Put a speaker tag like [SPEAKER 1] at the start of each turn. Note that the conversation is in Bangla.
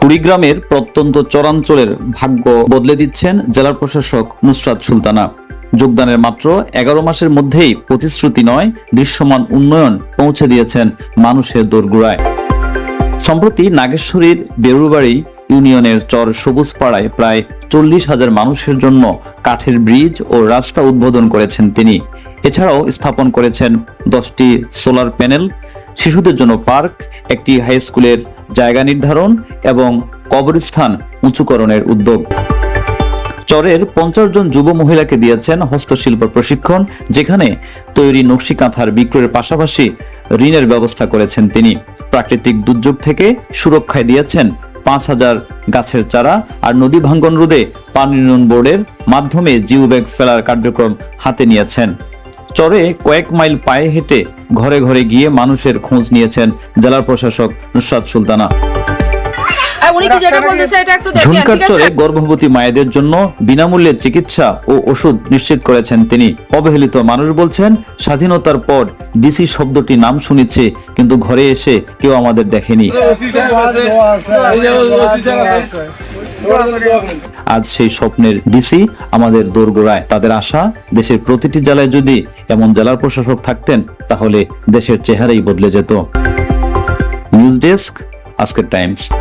[SPEAKER 1] কুড়িগ্রামের প্রত্যন্ত চরাঞ্চলের ভাগ্য বদলে দিচ্ছেন জেলার প্রশাসক নুসরাত সুলতানা। যোগদানের মাত্র এগারো মাসের মধ্যেই প্রতিশ্রুতি নয়, দৃশ্যমান উন্নয়ন পৌঁছে দিয়েছেন মানুষের দোরগোড়ায়। সম্প্রতি নাগেশ্বরীর বেরুবাড়ি ইউনিয়নের চর সবুজ পাড়ায় প্রায় চল্লিশ হাজার মানুষের জন্য কাঠের ব্রিজ ও রাস্তা উদ্বোধন করেছেন তিনি। এছাড়াও স্থাপন করেছেন দশটি সোলার প্যানেল, শিশুদের জন্য পার্ক, একটি হাই স্কুলের জায়গা নির্ধারণ এবং কবরস্থান উঁচুকরণের উদ্যোগ। চরের পঞ্চাশ জন যুব মহিলাকে দিয়েছেন হস্তশিল্প প্রশিক্ষণ, যেখানে তৈরি নকশি কাঁথার বিক্রয়ের পাশাপাশি ঋণের ব্যবস্থা করেছেন তিনি। প্রাকৃতিক দুর্যোগ থেকে সুরক্ষায় দিয়েছেন পাঁচ হাজার গাছের চারা আর নদী ভাঙ্গন রোধে পানি উন্নয়ন বোর্ডের মাধ্যমে জিও ব্যাগ ফেলার কার্যক্রম হাতে নিয়েছেন। চরে কয়েক মাইল পায়ে হেঁটে ঘরে ঘরে গিয়ে মানুষের খোঁজ নিয়েছেন জেলা প্রশাসক নুসরাত সুলতানা।
[SPEAKER 2] আর উনি কি যেটা বলতেছে এটা একটু দেখেন
[SPEAKER 1] ঝুনকার
[SPEAKER 2] ঠিক আছে?
[SPEAKER 1] চরে গর্ভবতী মায়েদের জন্য বিনামূল্যে চিকিৎসা ও ওষুধ নিশ্চিত করেছেন তিনি। অবহেলিত মানুষ বলছেন স্বাধীনতার পর ডিসি শব্দটি নাম শুনেছে কিন্তু ঘরে এসে কেউ আমাদের দেখেনি। আজ সেই স্বপ্নের ডিসি আমাদের দোরগোড়ায় তাদের আশা, দেশের প্রতিটি জেলায় যদি এমন জেলার প্রশাসক থাকতেন, তাহলে দেশের চেহারাই বদলে যেত। নিউজ ডেস্ক, আজকের টাইমস।